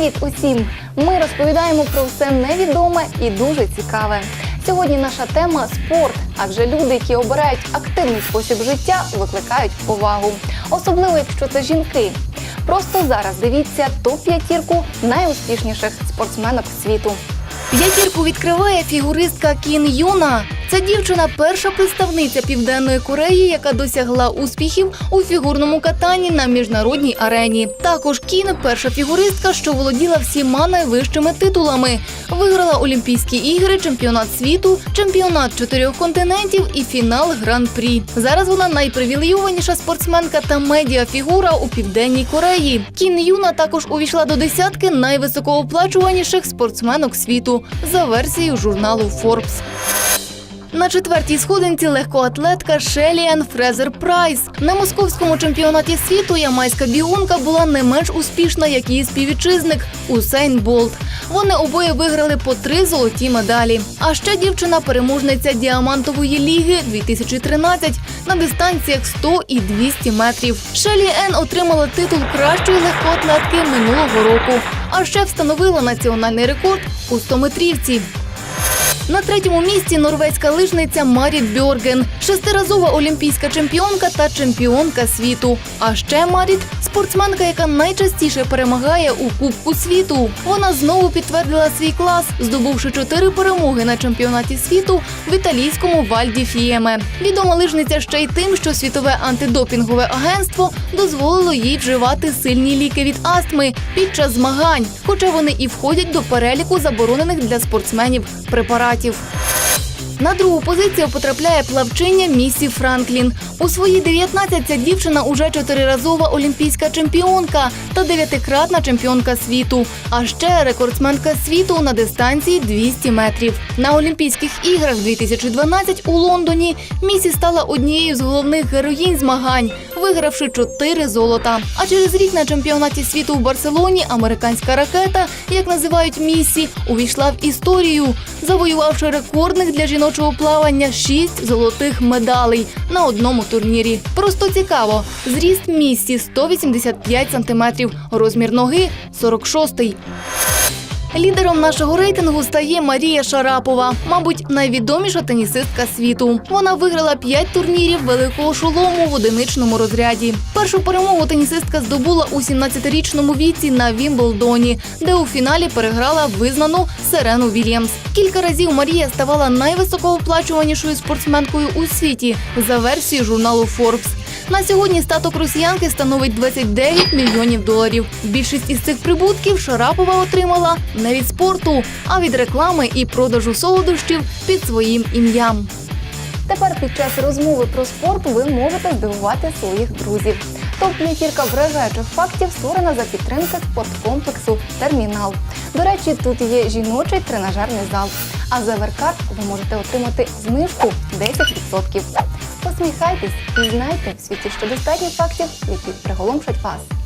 Привіт усім! Ми розповідаємо про все невідоме і дуже цікаве. Сьогодні наша тема спорт, адже люди, які обирають активний спосіб життя, викликають повагу, особливо якщо це жінки. Просто зараз дивіться топ п'ятірку найуспішніших спортсменок світу. П'ятірку відкриває фігуристка Кін Юна. Ця дівчина перша представниця Південної Кореї, яка досягла успіхів у фігурному катанні на міжнародній арені. Також Кін перша фігуристка, що володіла всіма найвищими титулами. Виграла Олімпійські ігри, чемпіонат світу, чемпіонат чотирьох континентів і фінал гран-прі. Зараз вона найпривілейованіша спортсменка та медіафігура у південній Кореї. Кін Юна також увійшла до десятки найвисокооплачуваніших спортсменок світу за версією журналу Forbes. На четвертій сходинці легкоатлетка Шеліан Фрезер Прайс. На московському чемпіонаті світу ямайська бігунка була не менш успішна, як її співвітчизник Усейн Болт. Вони обоє виграли по три золоті медалі. А ще дівчина переможниця діамантової ліги 2013 на дистанціях 100 і 200 метрів. Шелі Ен отримала титул кращої легкоатлетки минулого року, а ще встановила національний рекорд у 100-метрівці. На третьому місці норвезька лижниця Маріт Бьорген, шестиразова олімпійська чемпіонка та чемпіонка світу. А ще Маріт спортсменка, яка найчастіше перемагає у Кубку світу. Вона знову підтвердила свій клас, здобувши чотири перемоги на чемпіонаті світу в італійському Вальді Фієме. Відома лижниця ще й тим, що світове антидопінгове агентство дозволило їй вживати сильні ліки від астми під час змагань, хоча вони і входять до переліку заборонених для спортсменів препаратів. На другу позицію потрапляє плавчиня Місі Франклін. У свої 19 ця дівчина уже чотириразова олімпійська чемпіонка та дев'ятикратна чемпіонка світу. А ще рекордсменка світу на дистанції 200 метрів. На Олімпійських іграх 2012 у Лондоні Місі стала однією з головних героїнь змагань, вигравши чотири золота. А через рік на чемпіонаті світу в Барселоні американська ракета, як називають Місі, увійшла в історію, завоювавши рекордних для жіночого плавання шість золотих медалей на одному турнірі. Просто цікаво. Зріст місті 185 сантиметрів, розмір ноги 46. Лідером нашого рейтингу стає Марія Шарапова, мабуть, найвідоміша тенісистка світу. Вона виграла п'ять турнірів великого шолому в одиничному розряді. Першу перемогу тенісистка здобула у 17-річному віці на Вімблдоні, де у фіналі переграла визнану Серену Вільямс. Кілька разів Марія ставала найвисокооплачуванішою спортсменкою у світі за версією журналу Forbes. На сьогодні статок росіянки становить 29 мільйонів доларів. Більшість із цих прибутків Шарапова отримала не від спорту, а від реклами і продажу солодощів під своїм ім'ям. Тепер під час розмови про спорт ви можете здивувати своїх друзів. Топ п'ятірка вражаючих фактів створена за підтримки спорткомплексу Термінал. До речі, тут є жіночий тренажерний зал. А за Веркарт ви можете отримати знижку 10%. Посміхайтесь і знайте в світі що достатньо фактів, які приголомшать вас.